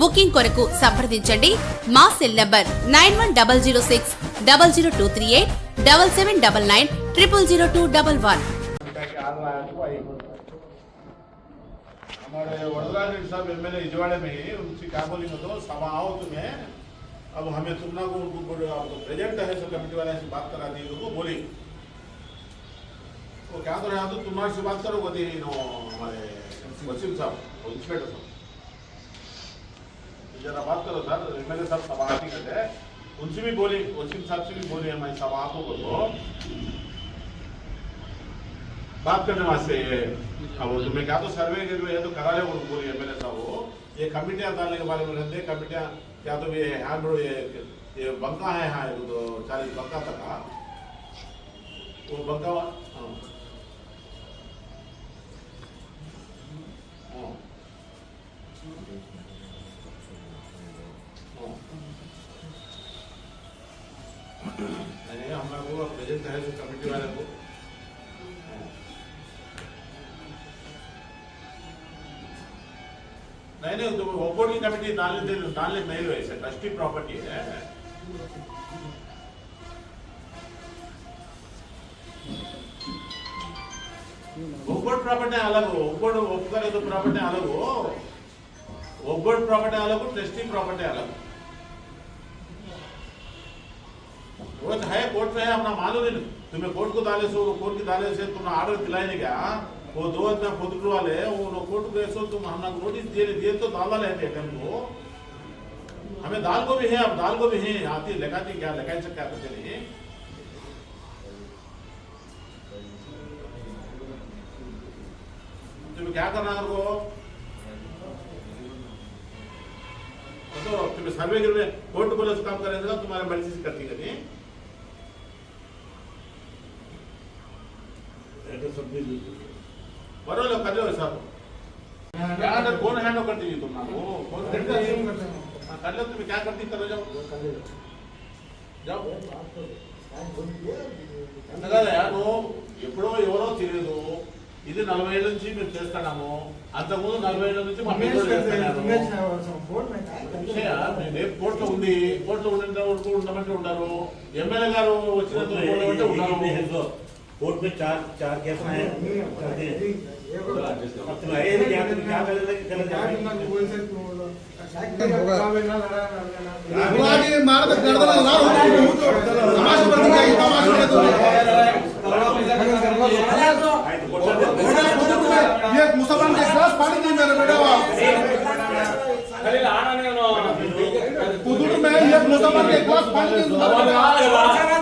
Booking కొరకు సంప్రదించండి మా cell number nine one double zero six double zero two three eight double seven double nine triple zero two double one ताकि आ रहा है तो आई हमारे वडोदरा रेड्डी साहब एमएलए इजवाड़े में ही उनसे क्या बोलेंगे तो सभा आओ तुम्हें अब हमें तुमना को उनको बोले आपको प्रेजेंट है सो कमेटी वाले से बात करा दी उनको बोली वो क्या कर रहे हैं तो तुम्हारे से बात करो बोलते हैं नो हमारे वसीम साहब इंस्पेक्टर साहब जरा बात करो सर, एमएलए साहब सभा आती कहते उनसे भी बोली वसीम साहब से भी बोली हमारी सभा को बोलो। बात करने वास्ते अब तुम्हें क्या तो सर्वे के लिए तो करा ले उनको बोलिए एमएलए साहब वो ये कमिटियाँ डालने के बारे में रहते हैं, कमिटियाँ, क्या तो ये हैंड ये ये बंका है हाँ तो चालीस बंका तक वो बंका नहीं नहीं तो ओपोर्टी कमेटी डालने दे डालने नहीं लो ऐसे ट्रस्टी प्रॉपर्टी है ఒబ్బోడ్ ప్రాపర్టీ అలాగో ఒబ్బోడ్ ఒప్పుకోలేదు ప్రాపర్టీ అలాగో ఒబ్బోడ్ ప్రాపర్టీ అలాగో ट्रस्टी प्रॉपर्टी अलग वो तो है कोर्ट में है अपना मालूम नहीं तुम्हें कोर्ट को डाले सो कोर्ट की डाले से तुमने ऑर्डर दिलाए क्या वो दो हज़ार खुद वाले वो लोग कोर्ट गए सो तुम हम नोटिस दिए दिए तो दाल वाले थे हमको हमें दाल को भी है, अब दाल को भी है आती लगाती क्या लगाई सकता है चलिए तुम्हें क्या करना को? तो तुम्हें सर्वे के लिए कोर्ट पुलिस काम करेंगे तो तुम्हारे मर्ज़ी से करती करिए बरो यार कौन हैंडल करती है तुम ना वो कौन करती है हाँ, कर लो तुम्हें क्या करती करो जाओ जाओ అందుకని నువ్వు ఎప్పుడో ఎవరో తెలియదు ఇది నలభై ఏళ్ళ నుంచి మేము చేస్తున్నాము అంతకుముందు నలభై ఏళ్ళ నుంచి మా పిల్లలు చేస్తున్నారు విషయ రేపు కోర్టులో ఉంది కోర్టులో ఉండే వరకు ఉండమంటే ఉండరు ఎమ్మెల్యే గారు వచ్చినంత ఉండమంటే ఉండరు कोर्ट में चार चार केस हैं। करते हैं अपना तुम्हारे भी क्या क्या गलत है गलत है होगा। मार तक गर्दन लाल हो तो तमाशा बन गया ये तमाशा है तो। ये मुसलमान के गिलास पानी नहीं मेरे बेटा वाह कुदूर में ये मुसलमान के गिलास पानी नहीं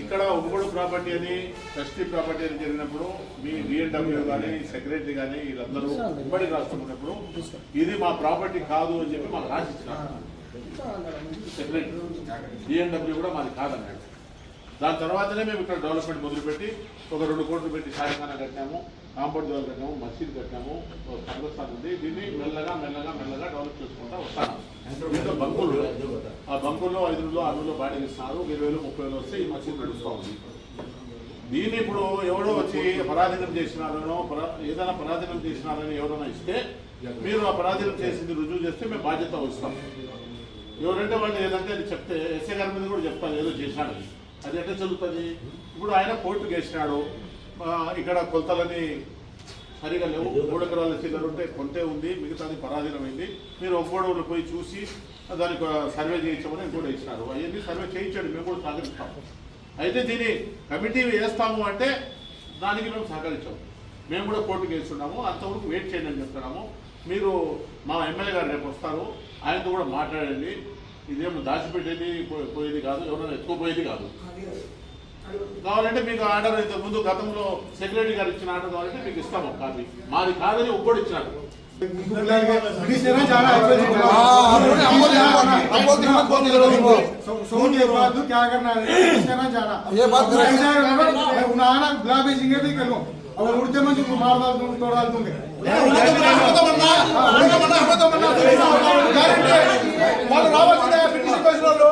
ఇక్కడ ఉమ్మడి ప్రాపర్టీ అని ట్రస్టీ ప్రాపర్టీ అని జరిగినప్పుడు మీ బిఎన్డబ్ల్యూ కానీ సెక్రటరీ కానీ వీళ్ళందరూ ఉమ్మడి రాస్తున్నప్పుడు ఇది మా ప్రాపర్టీ కాదు అని చెప్పి మాకు రాసిచ్చినారు సెక్రటరీ బిఎన్డబ్ల్యూ కూడా మాది కాదన్నాడు. దాని తర్వాతనే మేము ఇక్కడ డెవలప్మెంట్ మొదలుపెట్టి ఒక రెండు కోట్లు పెట్టి షారిఖానా కట్టినాము కాంపౌండ్ ద్వారా కట్టాము మసీద్ కట్టాము ఒక ఉంది. దీన్ని మెల్లగా మెల్లగా మెల్లగా డెవలప్ చేసుకుంటా వస్తాను. దీంట్లో బంకులు ఆ బంకుల్లో ఐదు రోజులు ఆరు రోజులు బాడీలు ఇస్తున్నారు ఇరవై వేలు ముప్పై వేలు వస్తే ఈ మసీద్ నడుస్తూ ఉంది. దీన్ని ఇప్పుడు ఎవడో వచ్చి పరాధీనం చేసినారనో పరా- ఏదైనా పరాధీనం చేసినారని ఎవరైనా ఇస్తే మీరు ఆ పరాధీనం చేసింది రుజువు చేస్తే మేము బాధ్యత వస్తాం ఎవరంటే వాళ్ళు ఏదంటే అది చెప్తే ఎస్ఏ గారి మీద కూడా చెప్తారు ఏదో చేశాడని. అది ఎట్లా చదువుతుంది ఇప్పుడు ఆయన కోర్టుకు వేసినాడు ఇక్కడ కొలతలని సరిగా లేవు. మూడు ఎకరాల చిల్లర ఉంటే కొంతే ఉంది మిగతాది పరాధీనమైంది మీరు ఒక్కోడవులు పోయి చూసి దానికి సర్వే చేయించమని కూడా ఇచ్చినారు. అవన్నీ సర్వే చేయించండి మేము కూడా సహకరిస్తాం. అయితే దీన్ని కమిటీ వేస్తాము అంటే దానికి మేము సహకరించాము మేము కూడా కోర్టుకు వేస్తున్నాము అంతవరకు వెయిట్ చేయండి అని చెప్తున్నాము. మీరు మా ఎమ్మెల్యే గారు రేపు వస్తారు. ఆయనతో కూడా మాట్లాడండి. ఇదేమో దాచిపెట్టేది పో- పోయేది కాదు ఎవరైనా ఎత్తుకుపోయేది కాదు కావాలంటే మీకు ఆర్డర్ ఇంతకు ముందు గతంలో సెక్రటరీ గారు ఇచ్చిన ఆర్డర్ కావాలంటే మీకు ఇస్తాము కాపీ మాది కాదని ఒక్కడు ఇచ్చినాడు ब्रिटिश ने जाना है हमको हमको हिम्मत बहुत करो उनको सोन ये बात क्या करना है ब्रिटिश ने जाना ये बात उन्होंने ब्ला भेजेंगे भी करूँ अगर అలా ఉడితే మంచి మాట్లాడుతూ తోడాడుతుంది వాళ్ళు రావాల్సిందే బ్రిటిష్ బస్ వాళ్ళు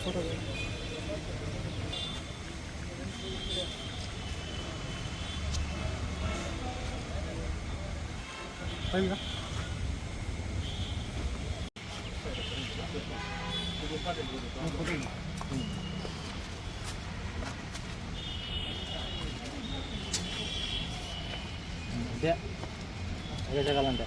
ఫోటో ఫోటో వచ్చిన వాళ్ళు అదే అదే జరగాలంటే